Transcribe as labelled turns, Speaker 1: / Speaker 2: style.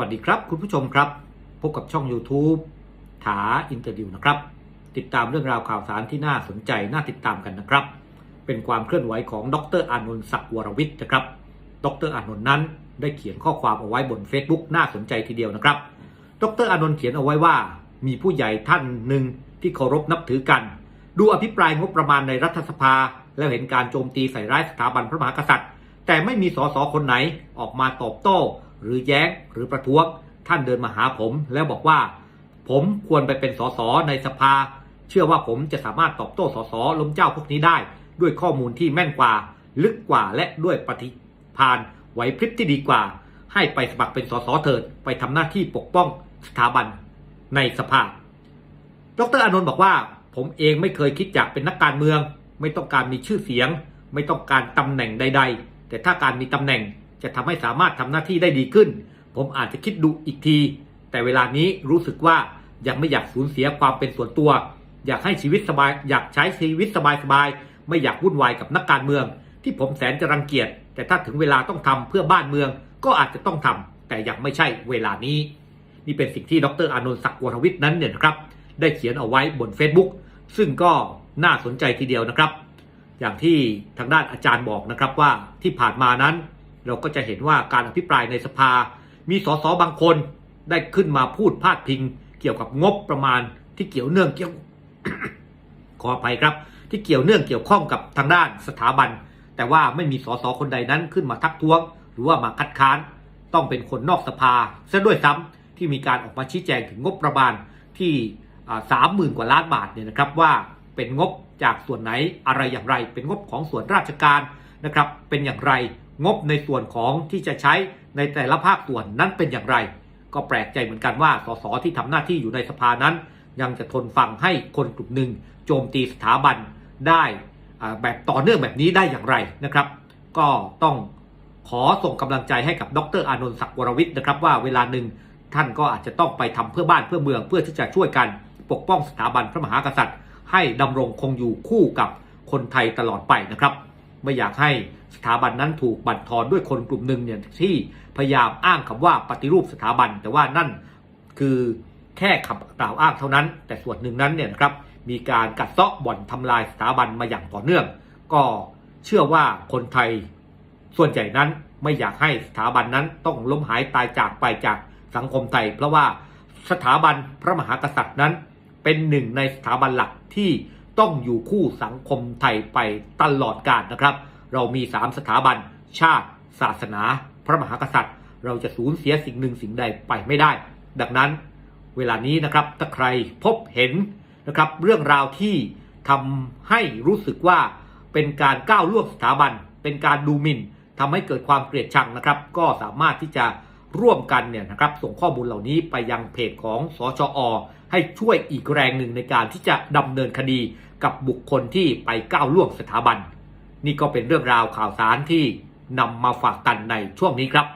Speaker 1: วัสดีครับคุณผู้ชมครับ พบกับช่อง YouTube ถาอินเตอร์วิวนะครับ ติดตามเรื่องราวข่าวสารที่น่าสนใจน่าติดตามกันนะครับ เป็นความเคลื่อนไหวของดรอานนท์ศักดิ์วรวิทย์นะครับ ดรอานนท์นั้นได้เขียนข้อความเอาไว้บน Facebook น่าสนใจทีเดียวนะครับ ดรอานนท์เขียนเอาไว้ว่า มีผู้ใหญ่ท่านหนึ่งที่เคารพนับถือกัน ดูอภิปรายงบประมาณในรัฐสภา แล้วเห็นการโจมตีใส่ร้ายสถาบันพระมหากษัตริย์ แต่ไม่มีสสคนไหนออกมาตอบโต้ หรือแย้งหรือประท้วงท่านเดินมาหาผม แล้วบอกว่า ผมควรไปเป็นสสในสภา เชื่อว่าผมจะสามารถตอบโต้สสล้มเจ้าพวกนี้ได้ ด้วยข้อมูลที่แม่นกว่า ลึกกว่าและด้วยปฏิภาณไหวพริบที่ดีกว่า ให้ไปสมัครเป็นสสเถิดไปทำหน้าที่ปกป้องสถาบันในสภา ดรอนนท์บอกว่า ผมเองไม่เคยคิดอยากเป็นนักการเมือง ไม่ต้องการมีชื่อเสียง ไม่ต้องการตำแหน่งใด ๆ แต่ถ้าการมีตำแหน่ง จะทำให้สามารถทำหน้าที่ได้ดีขึ้น ผมอาจจะคิดดูอีกที แต่เวลานี้รู้สึกว่ายังไม่อยากสูญเสียความเป็นส่วนตัว อยากให้ชีวิตสบาย อยากใช้ชีวิตสบายๆ ไม่อยากวุ่นวายกับนักการเมือง ที่ผมแสนจะรังเกียจ แต่ถ้าถึงเวลาต้องทำเพื่อบ้านเมือง ก็อาจจะต้องทำแต่ยังไม่ใช่เวลานี้ นี่เป็นสิ่งที่ดรอานนท์ศักดิ์วรวิทย์นั้นเนี่ยนะครับ ได้เขียนเอาไว้บน Facebook ซึ่งก็น่าสนใจทีเดียวนะครับ อย่างที่ทางด้านอาจารย์บอกนะครับว่าที่ผ่านมานั้น เราก็จะเห็นว่าการอภิปรายในสภา มีสสบางคนได้ขึ้นมาพูดพาดพิง เกี่ยวกับงบประมาณที่เกี่ยวเนื่องเกี่ยวขออภัยครับ ที่เกี่ยวเนื่องเกี่ยวข้องกับทางด้านสถาบัน แต่ว่าไม่มีสสคนใดนั้นขึ้นมาทักท้วง หรือว่ามาคัดค้าน ต้องเป็นคนนอกสภาซะด้วยซ้ำที่มีการออกมาชี้แจงถึงงบประมาณที่สามหมื่นกว่าล้านบาทเนี่ยนะครับว่าเป็นงบจากส่วนไหนอะไรอย่างไร เป็นงบของส่วนราชการนะครับ เป็นอย่างไร งบในส่วนของที่จะใช้ในแต่ละภาคส่วนนั้นเป็นอย่างไร ก็แปลกใจเหมือนกันว่าสสที่ทำหน้าที่อยู่ในสภานั้น ยังจะทนฟังให้คนกลุ่มหนึ่งโจมตีสถาบันได้แบบต่อเนื่องแบบนี้ได้อย่างไรนะครับ ก็ต้องขอส่งกำลังใจให้กับดรอานนท์ศักดิ์วรวิทย์นะครับว่าเวลาหนึ่งท่านก็อาจจะต้องไปทำเพื่อบ้านเพื่อเมืองเพื่อที่จะช่วยกันปกป้องสถาบันพระมหากษัตริย์ ให้ดำรงคงอยู่คู่กับคนไทยตลอดไปนะครับ ไม่อยากให้สถาบันนั้นถูกบั่นทอนด้วยคนกลุ่มหนึ่งเนี่ยที่พยายามอ้างคำว่าปฏิรูปสถาบัน แต่ว่านั่นคือแค่คำกล่าวอ้างเท่านั้น แต่ส่วนหนึ่งนั้นเนี่ยนะครับมีการกัดเซาะบ่อนทำลายสถาบันมาอย่างต่อเนื่อง ก็เชื่อว่าคนไทยส่วนใหญ่นั้นไม่อยากให้สถาบันนั้นต้องล้มหายตายจากไปจากสังคมไทย เพราะว่าสถาบันพระมหากษัตริย์นั้นเป็นหนึ่งในสถาบันหลักที่ ต้องอยู่คู่สังคมไทยไปตลอดกาลนะครับ เรามี 3 สถาบัน ชาติ ศาสนา พระมหากษัตริย์ เราจะสูญเสียสิ่งหนึ่งสิ่งใดไปไม่ได้ ดังนั้นเวลานี้นะครับถ้าใครพบเห็นนะครับเรื่องราวที่ทำให้รู้สึกว่าเป็นการก้าวล่วงสถาบัน เป็นการดูหมิ่นทำให้เกิดความเกลียดชังนะครับ ก็สามารถที่จะร่วมกันเนี่ยนะครับส่งข้อมูลเหล่านี้ไปยังเพจของสชอ ให้ช่วยอีกแรงหนึ่งในการที่จะดำเนินคดีกับบุคคลที่ไปก้าวล่วงสถาบัน นี่ก็เป็นเรื่องราวข่าวสารที่นำมาฝากกันในช่วงนี้ครับ